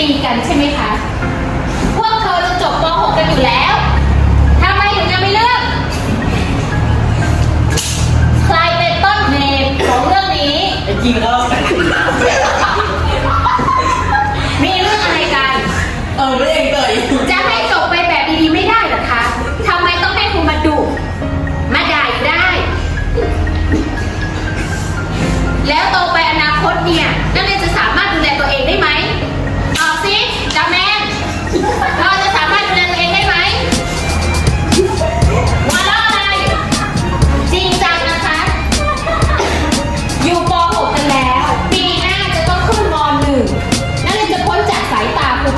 ตีกันใช่ไหมคะ พวกเธอจะจบป .6 กันอยู่แล้ว ทำไมถึงยังไม่เลือก ใครเป็นต้นเหตุของเรื่องนี้ ไอ้จริงแล้วมีเรื่องอะไรกัน เออไม่เองเตย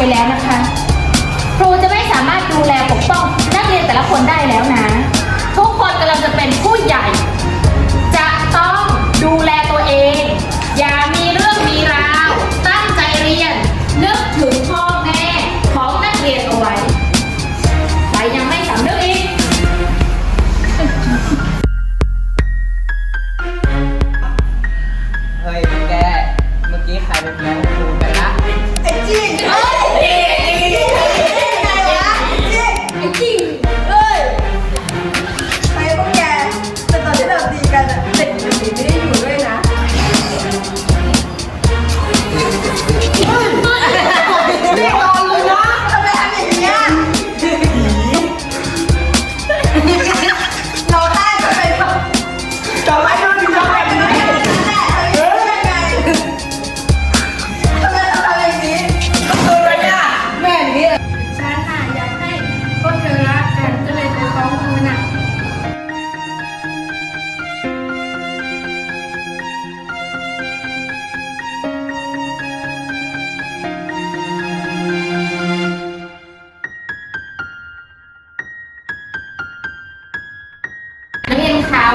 ไปแล้วนะคะ ครูจะไม่สามารถดูแลปกป้องนักเรียนแต่ละคนได้แล้วนะ ที่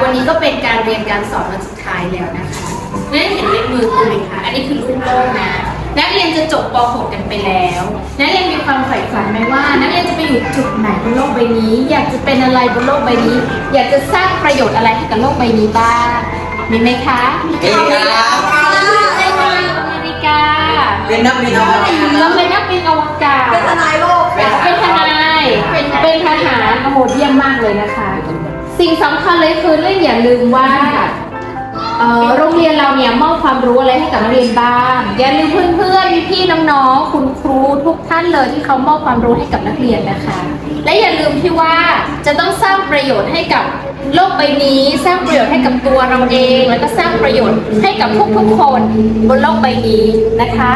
วันนี้ก็เป็นการเรียนการสอนวันสุดท้ายแล้วนะคะนักเรียนเห็นในมือคุณไหมคะอันนี้คือลูกโลกนะนักเรียนจะจบป .6 กันไปแล้วนักเรียนมีความใฝ่ฝันไหมว่า นักเรียนจะไปอยู่จุดไหนบนโลกใบนี้ อยากจะเป็นอะไรบนโลกใบนี้ อยากจะสร้างประโยชน์อะไรให้กับโลกใบนี้บ้างมีไหมคะมีครับได้ไหมอเมริกาเป็นนักบินอวกาศ เราเป็นนัก สิ่งสำคัญเลยคือเรื่องอย่าลืมว่าเอ่อโรงเรียนเราเนี่ยมอบความรู้อะไรให้กับนักเรียนบ้างอย่าลืมเพื่อนๆพี่ๆน้องๆคุณครูทุกท่านเลยที่เขามอบความรู้ให้กับนักเรียนนะคะ และอย่าลืมที่ว่าจะต้องสร้างประโยชน์ให้กับโลกใบนี้สร้างประโยชน์ให้กับตัวเราเอง แล้วก็สร้างประโยชน์ให้กับทุกๆคนบนโลกใบนี้นะคะ